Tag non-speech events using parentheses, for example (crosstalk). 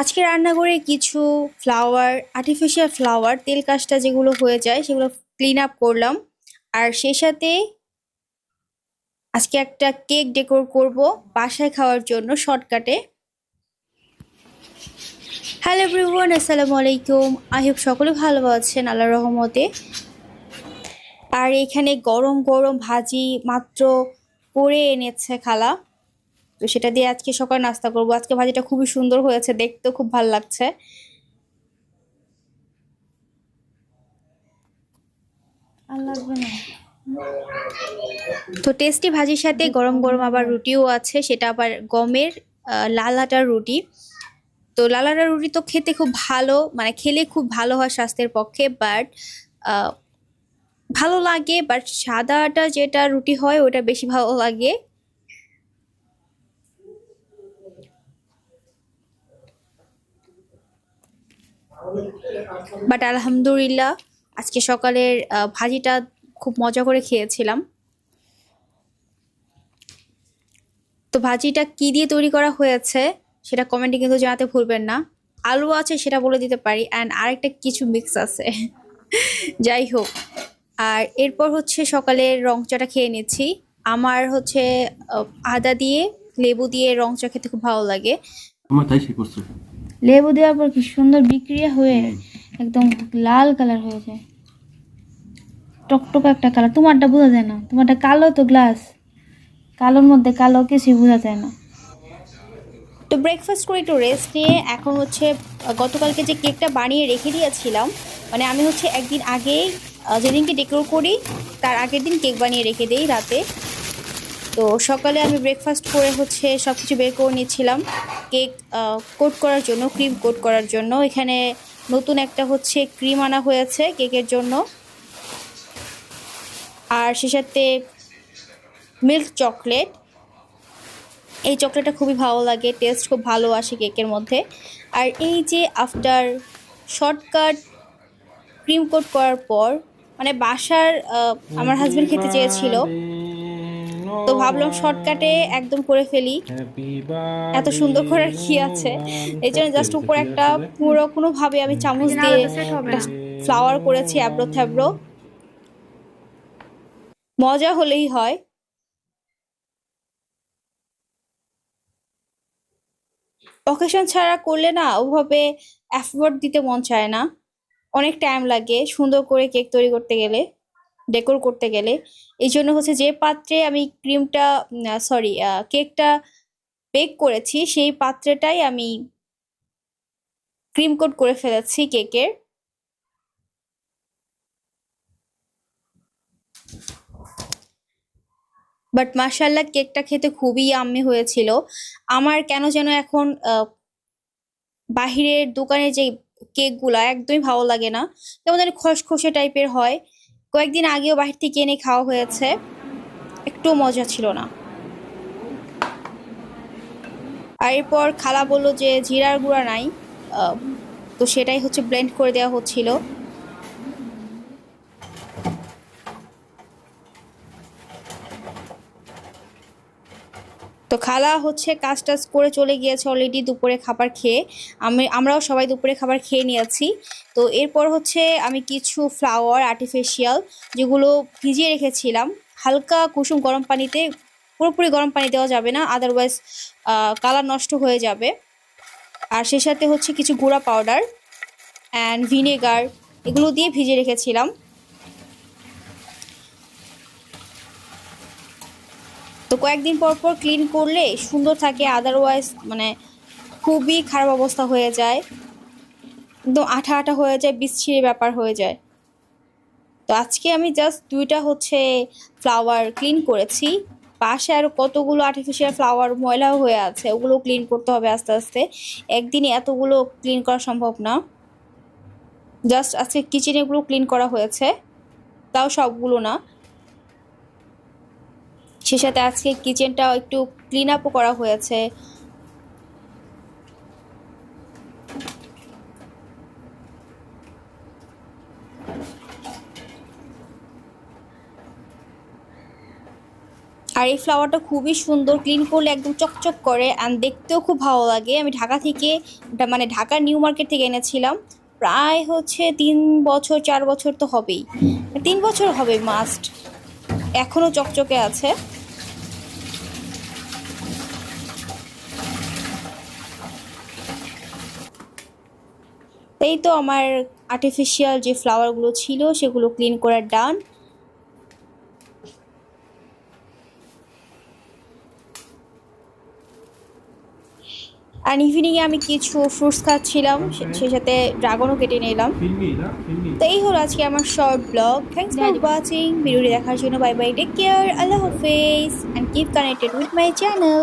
আজকে রান্না করে কিছু ফ্লাওয়ার আর্টিফিশিয়াল ফ্লাওয়ার তেল কাজটা যেগুলো হয়ে যায় সেগুলো ক্লিন আপ করলাম। আর সেই সাথে আজকে একটা কেক ডেকোর করব বাসায় খাওয়ার জন্য শর্টকাটে হ্যালো এভরিওয়ান আসসালামু আলাইকুম। আই হোপ সকলে ভালো আছেন আল্লাহ রহমতে। আর এখানে গরম গরম ভাজি মাত্র করে এনেছে খালা। তো সেটা দিয়ে আজকে সকাল নাস্তা করব। আজকে ভাজিটা খুবই সুন্দর হয়েছে, দেখতেও খুব ভালো লাগছে। তো টেস্টি ভাজির সাথে গরম গরম আবার রুটিও আছে, সেটা আবার গমের লাল আটার রুটি। তো লাল আটার রুটি তো খেতে খুব ভালো মানে খেলে খুব ভালো হয় স্বাস্থ্যের পক্ষে বাট ভালো লাগে বাট সাদা আটা যেটা রুটি হয়, ওটা বেশি ভালো লাগে। বাট আলহামদুলিল্লাহ, আজকে সকালের ভাজিটা খুব মজা করে খেয়েছিলাম। তো ভাজিটা কি দিয়ে তৈরি করা হয়েছে, সেটা কমেন্টে কিন্তু জানাতে ভুলবেন না। আলু আছে সেটা বলে দিতে পারি অ্যান্ড আরেকটা কিছু মিক্স আছে। (laughs) যাই হোক, আর এরপর হচ্ছে সকালের রং চাটা খেয়ে নিচ্ছি। আমার হচ্ছে আদা দিয়ে লেবু দিয়ে রং চা খেতে খুব ভালো লাগে। আমার তাই করছে লেবু দেওয়ার পর কি সুন্দর বিক্রিয়া হয়ে একদম লাল কালার হয়ে যায় টকটক একটা কালার। তোমারটা বোঝা যায় না। তোমারটা কালো তো গ্লাস কালোর মধ্যে কালো কিছুই বোঝা যায় না। তো ব্রেকফাস্ট করে একটু রেস্ট নিয়ে এখন হচ্ছে গতকালকে যে কেকটা বানিয়ে রেখে দিয়েছিলাম মানে আমি হচ্ছে একদিন আগেই যেদিনকে ডেকোর করি তার আগের দিন কেক বানিয়ে রেখে দেই রাতে। তো সকালে আমি ব্রেকফাস্ট করে হচ্ছে সব কিছু বের করে নিচ্ছিলাম। কেক কোট করার জন্য ক্রিম কোট করার জন্য। এখানে নতুন একটা হচ্ছে ক্রিম আনা হয়েছে কেকের জন্য। আর সে সাথে মিল্ক চকলেট এই চকলেটটা খুবই ভালো লাগে টেস্ট খুব ভালো আসে কেকের মধ্যে। আর এই যে আফটার শর্টকাট ক্রিম কোট করার পর মানে বাসার আমার হাজব্যান্ড খেতে চেয়েছিল। তো ভাবলাম শর্টকাটে একদম করে ফেলি। এত সুন্দর করার কি আছে? এই জন্য জাস্ট উপরে একটা পুরো কোনোভাবে আমি চামচ দিয়ে ফ্লাওয়ার করেছি অ্যাব্রো থ্যাব্রো। মজা হলেই হয়। অকেশন ছাড়া করলে না ওভাবে এফোর্ট দিতে মন চায় না। অনেক টাইম লাগে সুন্দর করে কেক তৈরি করতে গেলে। ডেকোর করতে গেলে। এই জন্য হচ্ছে যে পাত্রে আমি ক্রিমটা সরি কেকটা বেক করেছি, সেই পাত্রটাই আমি ক্রিম কোট করে ফেলেছি কেকের বাট মার্শাল্লাহ কেকটা খেতে খুবই আম্মি হয়েছিল। আমার কেন যেন এখন বাহিরের দোকানের যে কেকগুলা একদমই ভালো লাগে না। কেমন জানি খসখসে টাইপের হয়। কয়েকদিন আগেও বাহির থেকে এনে খাওয়া হয়েছে। একটু মজা ছিল না। আর এরপর খালা বলল যে জিরার গুঁড়া নাই তো সেটাই হচ্ছে ব্লেন্ড করে দেওয়া হচ্ছিল। তো খালা হচ্ছে কাজ টাজ করে চলে গিয়েছে অলরেডি দুপুরে খাবার খেয়ে। আমি, আমরাও সবাই দুপুরে খাবার খেয়ে নিয়েছি। তো এরপর হচ্ছে আমি কিছু ফ্লাওয়ার আর্টিফিশিয়াল যেগুলো ভিজিয়ে রেখেছিলাম, হালকা কুসুম গরম পানিতে, পুরোপুরি গরম পানি দেওয়া যাবে না আদারওয়াইজ কালার নষ্ট হয়ে যাবে। আর সে সাথে হচ্ছে কিছু গুঁড়া পাউডার অ্যান্ড ভিনেগার এগুলো দিয়ে ভিজিয়ে রেখেছিলাম। তো কয়েকদিন পর পর ক্লিন করলে সুন্দর থাকে আদারওয়াইজ মানে খুবই খারাপ অবস্থা হয়ে যায়। একদম আঠা আঠা হয়ে যায়, বিচ্ছিরি ব্যাপার হয়ে যায়। তো আজকে আমি জাস্ট দুইটা হচ্ছে ফ্লাওয়ার ক্লিন করেছি। পাশে আরও কতগুলো আর্টিফিশিয়াল ফ্লাওয়ার ময়লাও হয়ে আছে, ওগুলো ক্লিন করতে হবে আস্তে আস্তে। একদিনে এতগুলো ক্লিন করা সম্ভব না। জাস্ট আজকে কিচেনেগুলো ক্লিন করা হয়েছে, তাও সবগুলো না। সে সাথে আজকে কিচেনটা একটু ক্লিন আপও করা হয়েছে। আর এই ফ্লাওয়ারটা খুবই সুন্দর ক্লিন করলে একদম চকচক করে অ্যান্ড দেখতেও খুব ভালো লাগে। আমি ঢাকা থেকে মানে ঢাকা নিউ মার্কেট থেকে এনেছিলাম। প্রায় হচ্ছে তিন বছর চার বছর তো হবেই। তিন বছর হবে মাস্ট এখনও চকচকে আছে। এই তো আমার আর্টিফিশিয়াল যে ফ্লাওয়ারগুলো ছিল সেগুলো ক্লিন করার ডান আর ইভিনিংয়ে আমি কিছু ফ্রুটস খাচ্ছিলাম সে- সেই সাথে ড্রাগনও কেটে নিলাম। ফিল্মি না? তো এই হলো আজকে আমার short blog thanks for watching ভিডিওটি দেখার জন্য বাই বাই টেক কেয়ার আল্লাহ হাফেজ। And keep connected with my channel